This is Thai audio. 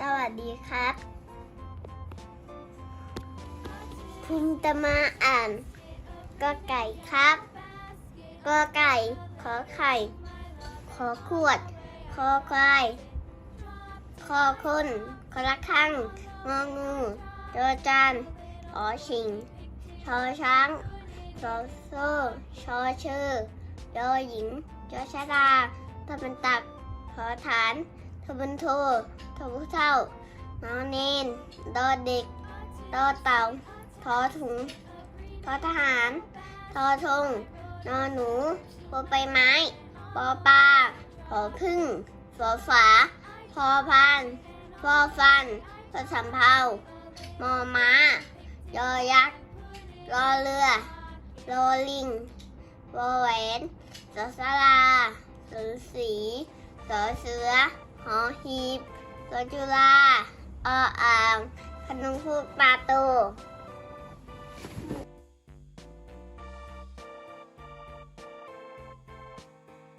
สวัสดีครับ คุณจะมาอ่านก็ไก่ครับก็ไก่ ขอไข่ ขอขวดขอควายขอคนขอละคังงองูจอจานขอชิง ชอช้างชอโซ่ชอชื่อยอหญิงจอชะดาทบันตักขอฐาน ทบันโททบุเท่าน้อนเนนดอเด็กดอเต่าทอถุงทอทหาร ทอทงนอหนูโปใบไม้ปอปลาผอพึ่งฝอฝา พอพานฟอฟันพอสำเภามอม้ายอยักษ์รอเรือรอลิงวอแหวนสอสลาสอสีสอเสือ หอหีบสอจุลาออ่างขนมพูดปลาตู